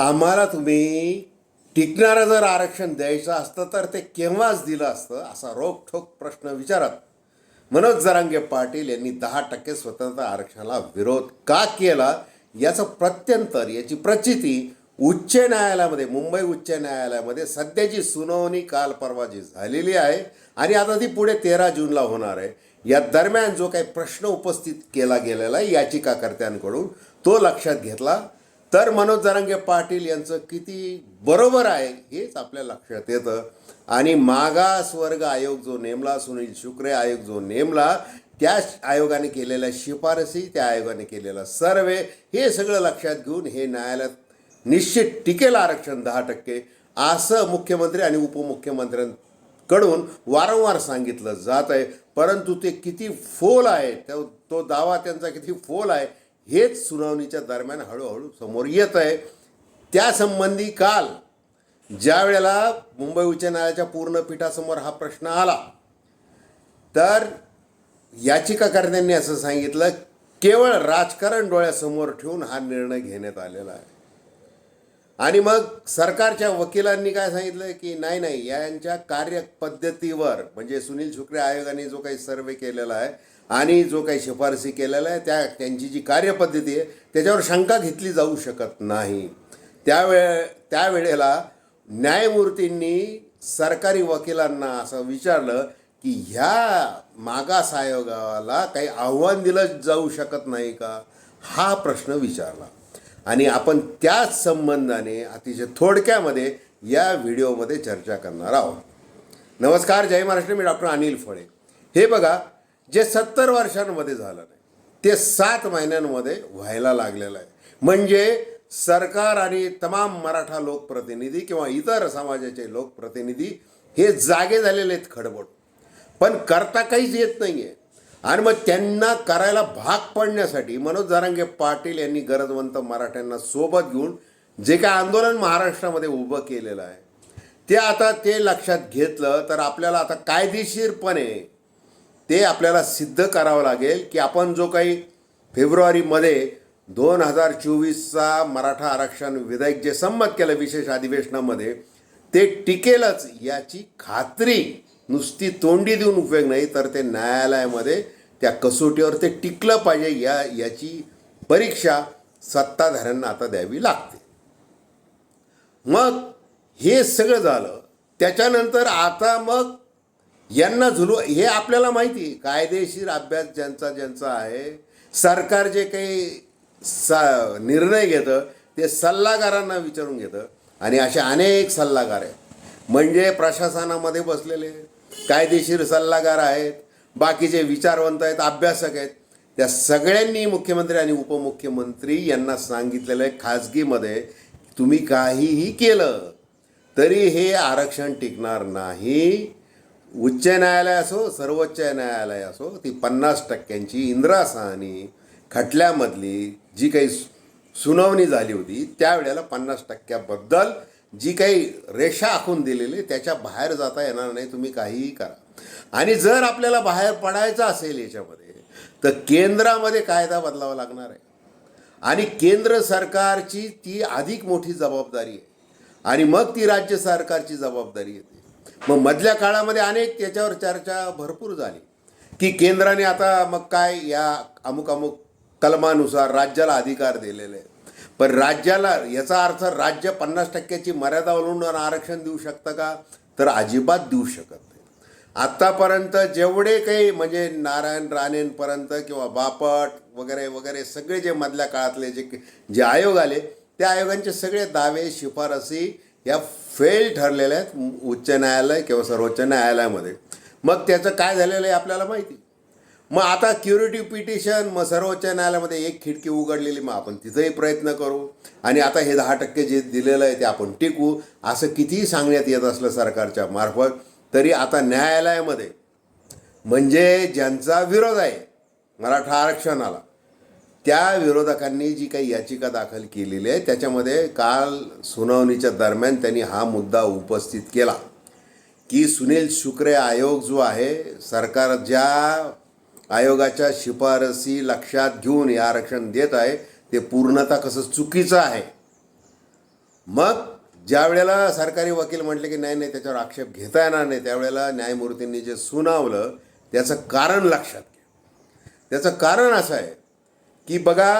आम्हाला तुम्ही टिकणारं जर आरक्षण द्यायचं असतं तर ते केव्हाच दिलं असतं असा रोखठोक प्रश्न विचारत. मनोज जरांगे पाटील यांनी दहा टक्के स्वतंत्र आरक्षणाला विरोध का केला? याचं प्रत्यंतर याची प्रचिती उच्च न्यायालयामध्ये मुंबई उच्च न्यायालयामध्ये सध्याची सुनावणी काल परवाची झालेली आहे आणि आता ती पुढे तेरा जूनला होणार आहे. या दरम्यान जो काही प्रश्न उपस्थित केला गेलेला आहे याचिकाकर्त्यांकडून तो लक्षात घेतला. तर मनोज जरांगे पाटील यांचं किती बरोबर आहे हेच आपल्या लक्षात येतं. आणि मागासवर्ग आयोग जो नेमला सुनील शुक्रे आयोग जो नेमला त्या आयोगाने केलेल्या शिफारसी त्या आयोगाने केलेला सर्वे हे सगळं लक्षात घेऊन हे न्यायालयात निश्चित टिकेल आरक्षण दहा टक्के असं मुख्यमंत्री आणि उपमुख्यमंत्र्यांकडून वारंवार सांगितलं जात आहे परंतु ते किती फोल आहे तो तो दावा त्यांचा किती फोल आहे हेच सुनावणीच्या दरम्यान हळूहळू समोर येत आहे. त्यासंबंधी काल ज्या वेळेला मुंबई उच्च न्यायालयाच्या पूर्ण पीठासमोर हा प्रश्न आला तर याचिकाकर्त्यांनी असं सांगितलं केवळ राजकारण डोळ्यासमोर ठेवून हा निर्णय घेण्यात आलेला आहे. आणि मग सरकारच्या वकिलांनी काय सांगितलं की नाही नाही यांच्या कार्यपद्धतीवर म्हणजे सुनील शुक्रे आयोगाने जो काही सर्वे केलेला आहे आणि जो काही शिफारसी केलेला आहे त्या त्यांची जी कार्यपद्धती आहे त्याच्यावर शंका घेतली जाऊ शकत नाही. त्यावेळे त्यावेळेला न्यायमूर्तींनी सरकारी वकिलांना असं विचारलं की ह्या मागास आयोगाला काही आव्हान दिलं जाऊ शकत नाही का? हा प्रश्न विचारला. आणि आपण त्याच संबंधाने अतिशय थोडक्यामध्ये या व्हिडिओमध्ये चर्चा करणार आहोत. नमस्कार जय महाराष्ट्र. मी डॉक्टर अनिल फळे. हे बघा जे सत्तर वर्षांमध्ये झालं नाही ते सात महिन्यांमध्ये व्हायला लागलेलं आहे. म्हणजे सरकार आणि तमाम मराठा लोकप्रतिनिधी किंवा इतर समाजाचे लोकप्रतिनिधी हे जागे झालेले आहेत खडबड. पण करता काहीच येत नाही आहे आणि मग त्यांना करायला भाग पडण्यासाठी मनोज जरांगे पाटील यांनी गरजवंत मराठ्यांना सोबत घेऊन जे काय आंदोलन महाराष्ट्रामध्ये उभं केलेलं आहे ते आता ते लक्षात घेतलं तर आपल्याला आता कायदेशीरपणे ते आपल्याला सिद्ध करावं लागेल की आपण जो काही फेब्रुवारीमध्ये दोन हजार चोवीसचा मराठा आरक्षण विधेयक जे संमत केलं विशेष अधिवेशनामध्ये ते टिकेलच याची खात्री नुसती तोंडी देऊन उपयोग नाही तर ते न्यायालयामध्ये त्या कसोटीवर ते टिकलं पाहिजे या याची परीक्षा सत्ताधाऱ्यांना आता द्यावी लागते. मग हे सगळं झालं त्याच्यानंतर आता मग यांना झुलू हे आपल्याला माहिती आहे, कायदेशीर अभ्यास ज्यांचा ज्यांचा आहे सरकार जे काही सा निर्णय घेतं ते सल्लागारांना विचारून घेतं. आणि असे अनेक सल्लागार आहेत. म्हणजे प्रशासनामध्ये बसलेले कायदेशीर सल्लागार आहेत बाकीचे विचारवंत आहेत अभ्यासक आहेत त्या सगळ्यांनी मुख्यमंत्री आणि उपमुख्यमंत्री यांना सांगितलेलं आहे खाजगीमध्ये तुम्ही काहीही केलं तरी हे आरक्षण टिकणार नाही. उच्च न्यायालय असो सर्वोच्च न्यायालय असो ती पन्नास टक्क्यांची इंदिरा साहनी खटल्यामधली जी काही सुनावणी झाली होती त्यावेळेला पन्नास टक्क्याबद्दल जी काही रेषा आखून दिलेली त्याच्या बाहेर जाता येणार नाही तुम्ही काहीही करा. आणि जर आपल्याला बाहेर पडायचं असेल याच्यामध्ये तर केंद्रामध्ये कायदा बदलावा लागणार आहे. आणि केंद्र सरकारची ती अधिक मोठी जबाबदारी आहे. आणि मग ती राज्य सरकारची जबाबदारी येते. मग मधल्या काळामध्ये अनेक त्याच्यावर चर्चा भरपूर झाली की केंद्राने आता मग काय या अमुक अमुक कलमानुसार राज्याला अधिकार दिलेले आहेत. पण राज्याला याचा अर्थ राज्य पन्नास टक्क्याची मर्यादा ओलांडून आरक्षण देऊ शकतं का? तर अजिबात देऊ शकत नाही. आत्तापर्यंत जेवढे काही म्हणजे नारायण राणेंपर्यंत किंवा बापट वगैरे वगैरे सगळे जे मधल्या काळातले जे जे आयोग आले त्या आयोगांचे सगळे दावे शिफारसी या फेल ठरलेल्या आहेत उच्च न्यायालय किंवा सर्वोच्च न्यायालयामध्ये. मग त्याचं काय झालेलं आहे आपल्याला माहिती? मग आता क्युरिटी पिटिशन मग सर्वोच्च न्यायालयामध्ये एक खिडकी उघडलेली मग आपण तिथंही प्रयत्न करू. आणि आता हे दहा टक्के जे दिलेलं आहे ते आपण टिकू. असं कितीही सांगण्यात येत असलं सरकारच्या मार्फत तरी आता न्यायालयामध्ये म्हणजे ज्यांचा विरोध आहे मराठा आरक्षणाला त्या विरोधकांनी जी काही याचिका दाखल केलेली आहे त्याच्यामध्ये काल सुनावणीच्या दरम्यान त्यांनी हा मुद्दा उपस्थित केला. की सुनील शुक्रे आयोग जो आहे सरकार ज्या आयोगाच्या शिफारसी लक्षात घेऊन हे आरक्षण देत आहे. ते पूर्णतः कसं चुकीचं आहे? मग ज्या वेळेला सरकारी वकील म्हटले की नाही नाही त्याच्यावर आक्षेप घेता येणार नाही त्यावेळेला न्यायमूर्तींनी जे सुनावलं त्याचं कारण लक्षात घ्या. त्याचं कारण असं आहे की बघा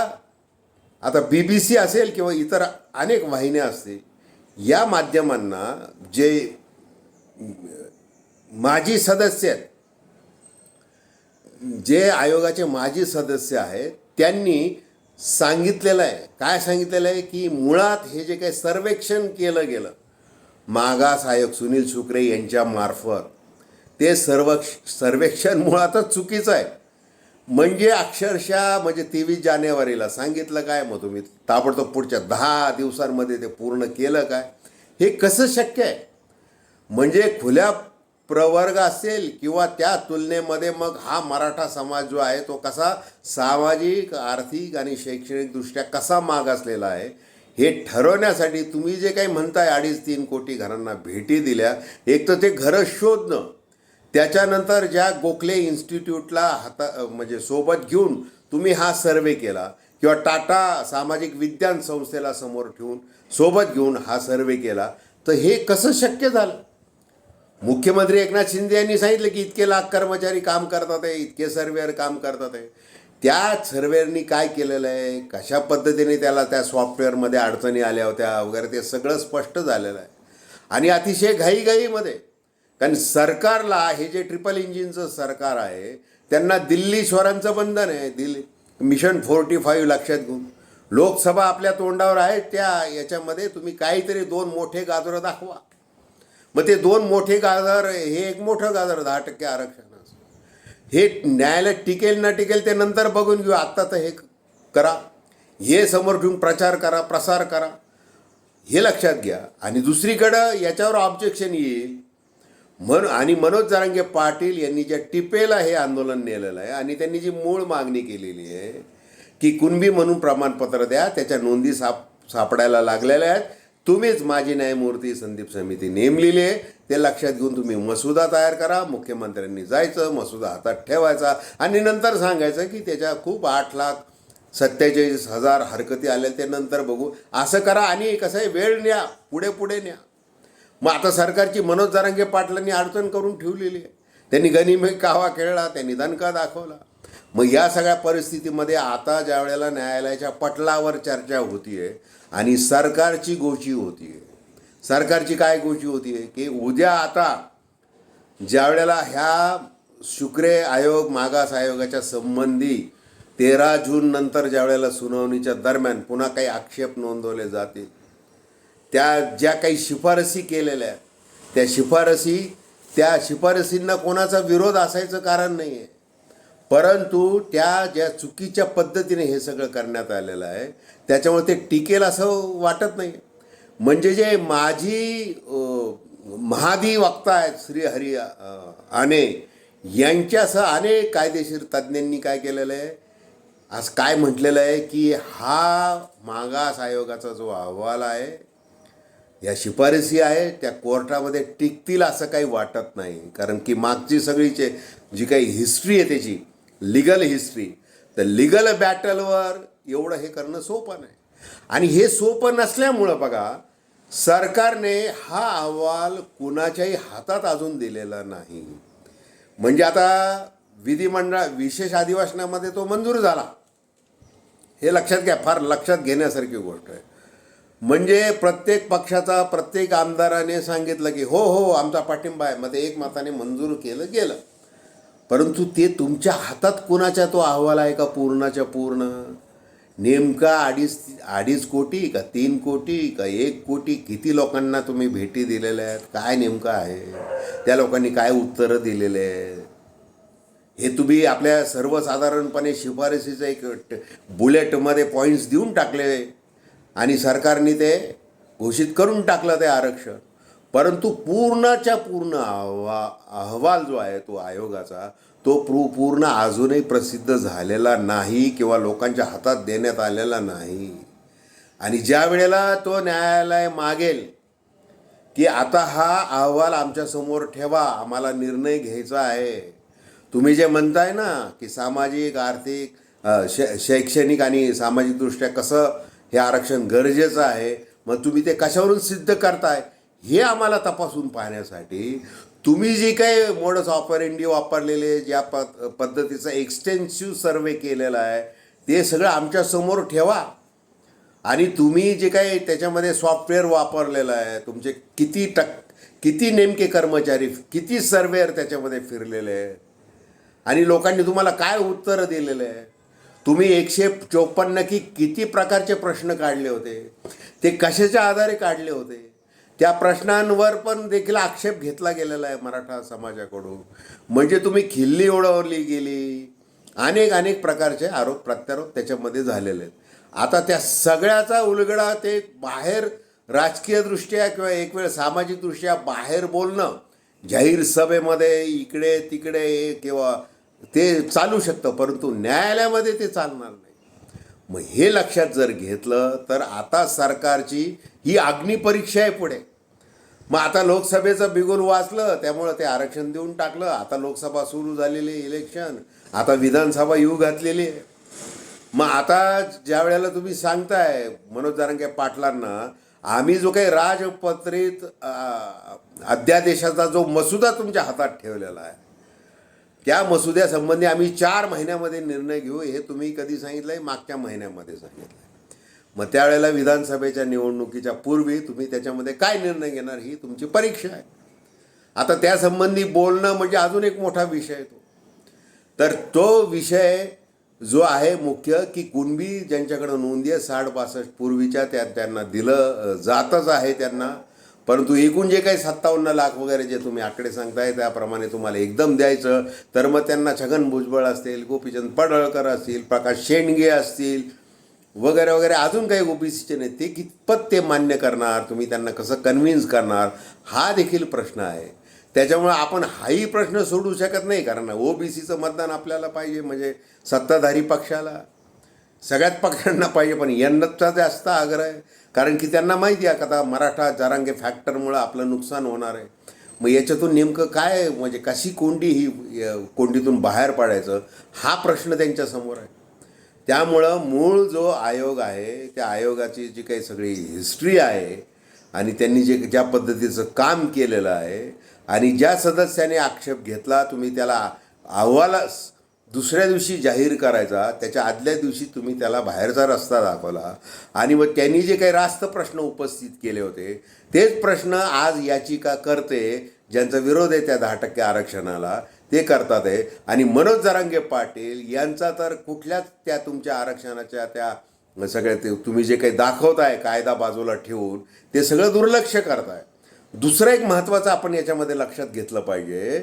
आता बी बी सी असेल किंवा इतर अनेक वाहिन्या असतील या माध्यमांना जे माजी सदस्य आहेत जे आयोगाचे माजी सदस्य आहेत त्यांनी सांगितलेलं आहे. काय सांगितलेलं आहे? की मुळात हे जे काही सर्वेक्षण केलं गेलं मागास आयोग सुनील शुक्रे यांच्या मार्फत ते सर्व सर्वेक्षण मुळातच चुकीचं आहे. म्हणजे अक्षरशः म्हणजे तेवीस जानेवारीला सांगितलं काय? मग तुम्ही ताबडतोब पुढच्या दहा दिवसांमध्ये ते पूर्ण केलं काय? हे कसं शक्य आहे? म्हणजे खुल्या प्रवर्ग असेल किंवा त्या तुलनेमध्ये मग हा मराठा समाज जो आहे तो कसा सामाजिक आर्थिक आणि शैक्षणिकदृष्ट्या कसा मागासलेला आहे हे ठरवण्यासाठी तुम्ही जे काही म्हणताय अडीच तीन कोटी घरांना भेटी दिल्या एक तर ते घरं शोधणं त्याच्यानंतर ज्या गोखले इन्स्टिट्यूटला हाता म्हणजे सोबत घेऊन तुम्ही हा सर्वे केला किंवा टाटा सामाजिक विज्ञान संस्थेला समोर ठेवून सोबत घेऊन हा सर्वे केला तर हे कसं शक्य झालं? मुख्यमंत्री एकनाथ शिंदे यांनी सांगितलं की इतके लाख कर्मचारी काम करतात आहे इतके सर्वेअर काम करतात आहे. त्या सर्वेअरनी काय केलेलं आहे? कशा पद्धतीने त्याला त्या सॉफ्टवेअरमध्ये अडचणी आल्या होत्या वगैरे ते सगळं स्पष्ट झालेलं आहे. आणि अतिशय घाईघाईमध्ये कारण सरकारला हे जे ट्रिपल इंजिनचं सरकार आहे त्यांना दिल्ली स्वरांचं बंधन आहे. दिल्ली मिशन फोर्टी फाईव्ह लक्षात घेऊन. लोकसभा आपल्या तोंडावर आहे त्या याच्यामध्ये तुम्ही काहीतरी दोन मोठे गाजरं दाखवा. मग ते दोन मोठे गाजर हे एक मोठं गाजर दहा टक्के आरक्षणाचं हे न्यायालय टिकेल न टिकेल ते नंतर बघून घेऊ. आत्ता तर हे करा. हे समोर ठेवून प्रचार करा प्रसार करा. हे लक्षात घ्या. आणि दुसरीकडं याच्यावर ऑब्जेक्शन येईल. म्हण आणि मनोज जरांगे पाटील यांनी ज्या टिपेला हे आंदोलन नेलेलं आहे. आणि त्यांनी जी मूळ मागणी केलेली आहे की कुणबी म्हणून प्रमाणपत्र द्या त्याच्या नोंदी साप सापडायला लागलेल्या आहेत. तुम्हीच माजी न्यायमूर्ती संदीप समिती नेमलेली आहे. ते लक्षात घेऊन तुम्ही मसुदा तयार करा. मुख्यमंत्र्यांनी जायचं मसुदा हातात ठेवायचा. आणि नंतर सांगायचं की त्याच्या खूप आठ लाख सत्तेचाळीस हजार हरकती आल्या ते नंतर बघू. असं करा आणि कसं आहे वेळ न्या. पुढे पुढे न्या. मग आता सरकारची मनोज जरांगे पाटलांनी अडचण करून ठेवलेली आहे. त्यांनी गनिमे कावा खेळला त्यांनी दणका दाखवला. मग या सगळ्या परिस्थितीमध्ये आता ज्या वेळेला न्यायालयाच्या पटलावर चर्चा होतीये आणि सरकारची गोची होतीये. सरकारची काय गोची होतीये? की उद्या आता ज्या वेळेला ह्या शुक्रे आयोग मागास आयोगाच्या संबंधी तेरा जून नंतर ज्या वेळेला सुनावणीच्या दरम्यान पुन्हा काही आक्षेप नोंदवले जातील त्या ज्या काही शिफारसी केलेल्या आहेत त्या शिफारसी त्या शिफारसींना कोणाचा विरोध असायचं कारण नाही आहे परंतु त्या ज्या चुकीच्या पद्धतीने हे सगळं करण्यात आलेलं आहे त्याच्यामुळे ते टिकेल असं वाटत नाही. म्हणजे जे माझी महादी वक्ता आहेत श्री हरी अ, आने यांच्यासह अनेक कायदेशीर तज्ज्ञांनी काय केलेलं आहे? आज काय म्हटलेलं आहे की हा मागास आयोगाचा जो अहवाल आहे या शिफारसी आहे त्या कोर्टामध्ये टिकतील असं काही वाटत नाही. कारण की मागची सगळीचे जी काही हिस्ट्री आहे त्याची लिगल हिस्ट्री तर लिगल बॅटलवर एवढं हे करणं सोपं नाही. आणि हे सोपं नसल्यामुळं बघा सरकारने हा अहवाल कुणाच्याही हातात अजून दिलेला नाही. म्हणजे आता विधिमंडळ विशेष अधिवेशनामध्ये तो मंजूर झाला. हे लक्षात घ्या फार लक्षात घेण्यासारखी गोष्ट आहे. म्हणजे प्रत्येक पक्षाचा प्रत्येक आमदाराने सांगितलं की हो हो आमचा पाठिंबा आहे. मध्ये एक मताने मंजूर केलं गेलं. परंतु ते तुमच्या हातात कुणाच्या तो अहवाल आहे का? पूर्णाच्या पूर्ण. नेमका अडीच अडीच कोटी का तीन कोटी का एक कोटी किती लोकांना तुम्ही भेटी दिलेल्या आहेत? काय नेमकं आहे? त्या लोकांनी काय उत्तरं दिलेले आहेत? हे तुम्ही आपल्या सर्वसाधारणपणे शिफारसीचं एक बुलेटमध्ये पॉईंट्स देऊन टाकले आणि सरकारने ते घोषित करून टाकलं ते आरक्षण. परंतु पूर्णच्या पूर्ण अहवा अहवाल जो आहे तो आयोगाचा तो प्रू पूर्ण अजूनही प्रसिद्ध झालेला नाही किंवा लोकांच्या हातात देण्यात आलेला नाही. आणि ज्या वेळेला तो न्यायालय मागेल की आता हा अहवाल आमच्यासमोर ठेवा आम्हाला निर्णय घ्यायचा आहे. तुम्ही जे म्हणताय ना की सामाजिक आर्थिक शै शैक्षणिक आणि सामाजिकदृष्ट्या कसं हे आरक्षण गरजेचं आहे मग तुम्ही ते कशावरून सिद्ध करताय हे आम्हाला तपासून पाहण्यासाठी तुम्ही जी काही मोडस ऑपरेंडी वापरलेले ज्या प पद्धतीचा एक्सटेन्सिव्ह सर्वे केलेला आहे ते सगळं आमच्यासमोर ठेवा. आणि तुम्ही जे काही त्याच्यामध्ये सॉफ्टवेअर वापरलेलं आहे तुमचे किती टक किती नेमके कर्मचारी किती सर्वेअर त्याच्यामध्ये फिरलेले आहे आणि लोकांनी तुम्हाला काय उत्तरं दिलेलं आहे? तुम्ही एकशे चोपन्न की किती प्रकारचे प्रश्न काढले होते? ते कशाच्या आधारे काढले होते? त्या प्रश्नांवर पण देखील आक्षेप घेतला गेलेला आहे मराठा समाजाकडून. म्हणजे तुम्ही खिल्ली ओढवली गेली. अनेक अनेक प्रकारचे आरोप प्रत्यारोप त्याच्यामध्ये झालेले आहेत. आता त्या सगळ्याचा उलगडा ते बाहेर राजकीयदृष्ट्या किंवा एक वेळ सामाजिकदृष्ट्या बाहेर बोलणं जाहीर सभेमध्ये इकडे तिकडे किंवा ते चालू शकतं परंतु न्यायालयामध्ये ते चालणार नाही. मग हे लक्षात जर घेतलं तर आता सरकारची ही अग्निपरीक्षा आहे पुढे. मग आता लोकसभेचं बिगुल वाचलं त्यामुळं ते आरक्षण देऊन टाकलं. आता लोकसभा सुरू झालेली आहे, इलेक्शन. आता विधानसभा येऊ घातलेली आहे. मग आता ज्या वेळेला तुम्ही सांगताय मनोज जारंगे पाटलांना आम्ही जो काही राजपत्रित अध्यादेशाचा जो मसुदा तुमच्या हातात ठेवलेला आहे त्या मसुद्यासंबंधी आम्ही चार महिन्यामध्ये निर्णय घेऊ हे तुम्ही कधी सांगितलंय? मागच्या महिन्यामध्ये सांगितलं मग त्यावेळेला विधानसभेच्या निवडणुकीच्या पूर्वी तुम्ही त्याच्यामध्ये काय निर्णय घेणार ही तुमची परीक्षा आहे. आता त्यासंबंधी बोलणं म्हणजे अजून एक मोठा विषय आहे तो. तर तो विषय जो आहे मुख्य की कुणबी ज्यांच्याकडं नोंदी आहे साठ बासष्ट पूर्वीच्या त्या त्यांना दिलं जातच आहे त्यांना. परंतु एकूण जे काही सत्तावन्न लाख वगैरे जे तुम्ही आकडे सांगताय त्याप्रमाणे तुम्हाला एकदम द्यायचं. तर मग त्यांना छगन भुजबळ असतील गोपीचंद पडळकर असतील प्रकाश शेंडगे असतील वगैरे वगैरे अजून काही ओबीसीचे नाही ते कितपत ते मान्य करणार तुम्ही त्यांना कसं कन्व्हिन्स करणार हा देखील प्रश्न आहे. त्याच्यामुळे आपण हाही प्रश्न सोडू शकत नाही कारण ओबीसीचं मतदान आपल्याला पाहिजे म्हणजे सत्ताधारी पक्षाला. सगळ्याच पक्षांना पाहिजे पण यांनाचा जास्त आग्रह आहे. कारण की त्यांना माहिती आहे का आता मराठा जारांगे फॅक्टरमुळं आपलं नुकसान होणार आहे. मग याच्यातून नेमकं काय म्हणजे कशी कोंडी ही कोंडीतून बाहेर पाडायचं? हा प्रश्न त्यांच्यासमोर आहे. त्यामुळं मूळ जो आयोग आहे त्या आयोगाची जी काही सगळी हिस्ट्री आहे आणि त्यांनी जे ज्या पद्धतीचं काम केलेलं आहे आणि ज्या सदस्याने आक्षेप घेतला तुम्ही त्याला अहवालास दुसऱ्या दिवशी जाहीर करायचा त्याच्या आदल्या दिवशी तुम्ही त्याला बाहेरचा रस्ता दाखवला आणि मग त्यांनी जे काही रास्त प्रश्न उपस्थित केले होते तेच प्रश्न आज याचिका करते ज्यांचा विरोध आहे त्या दहा टक्के आरक्षणाला. ते करतात आहे आणि मनोज जरांगे पाटील यांचा तर कुठल्याच त्या तुमच्या आरक्षणाच्या त्या सगळ्या ते तुम्ही जे काही दाखवताय कायदा बाजूला ठेवून ते सगळं दुर्लक्ष करताय. दुसरं एक महत्त्वाचं आपण याच्यामध्ये लक्षात घेतलं पाहिजे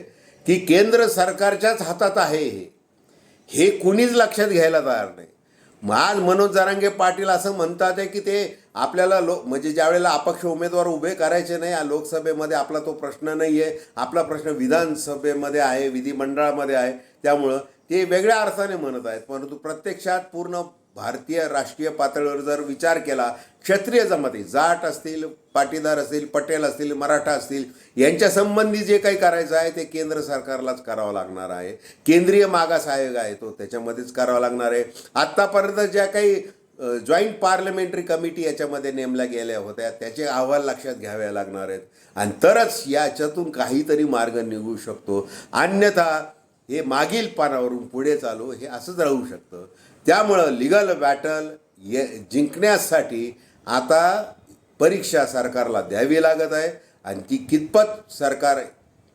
की केंद्र सरकारच्याच हातात आहे हे. हे कुणीच लक्षात घ्यायला तयार नाही. आज मनोज जरांगे पाटील असं म्हणतात आहे की ते आपल्याला लो म्हणजे ज्यावेळेला अपक्ष उमेदवार उभे करायचे नाही या लोकसभेमध्ये आपला तो प्रश्न नाही आहे आपला प्रश्न विधानसभेमध्ये आहे विधिमंडळामध्ये आहे. त्यामुळं ते वेगळ्या अर्थाने म्हणत आहेत. परंतु प्रत्यक्षात पूर्ण भारतीय राष्ट्रीय पातळीवर जर विचार केला क्षत्रिय जमाती जाट असतील पाटीदार असतील पटेल असतील मराठा असतील यांच्या संबंधी जे काही करायचं आहे ते केंद्र सरकारलाच करावं लागणार आहे. केंद्रीय मागास आयोग आहे तो त्याच्यामध्येच करावा लागणार आहे. आत्तापर्यंत ज्या काही जॉईंट पार्लमेंटरी कमिटी याच्यामध्ये नेमल्या गेल्या होत्या. त्याचे अहवाल लक्षात घ्यावे लागणार आहेत. आणि तरच याच्यातून काहीतरी मार्ग निघू शकतो. अन्यथा हे मागील पानावरून पुढे चालू हे असंच राहू शकतं. त्यामुळं लिगल बॅटल ये जिंकण्यासाठी आता परीक्षा सरकारला द्यावी लागत आहे. आणि ती कितपत सरकार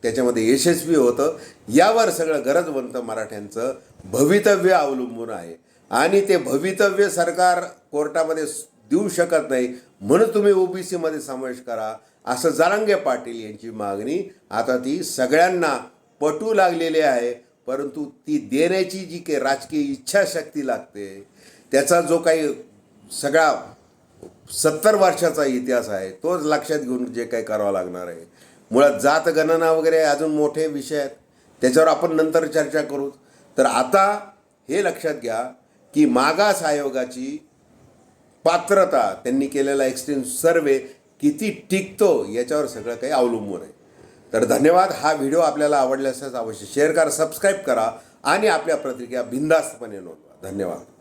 त्याच्यामध्ये यशस्वी होतं यावर सगळं गरजवंत मराठ्यांचं भवितव्य अवलंबून आहे. आणि ते भवितव्य सरकार कोर्टामध्ये देऊ शकत नाही म्हणून तुम्ही ओबीसीमध्ये समावेश करा असं जारांगे पाटील यांची मागणी. आता ती सगळ्यांना पटू लागलेली आहे परंतु ती देण्याची जी काही राजकीय इच्छाशक्ती लागते त्याचा जो काही सगळा सत्तर वर्षाचा इतिहास आहे तोच लक्षात घेऊन जे काही करावं लागणार आहे. मुळात जात गणना वगैरे अजून मोठे विषय आहेत त्याच्यावर आपण नंतर चर्चा करू. तर आता हे लक्षात घ्या की मागास आयोगाची पात्रता त्यांनी केलेला एक्सटेन्स सर्वे किती टिकतो याच्यावर सगळं काही अवलंबून आहे. तर धन्यवाद. हा व्हिडिओ आपल्याला आवडल्यास अवश्य शेअर करा सबस्क्राईब करा आणि आपल्या प्रतिक्रिया बिंदास्तपणे नोंदवा. धन्यवाद.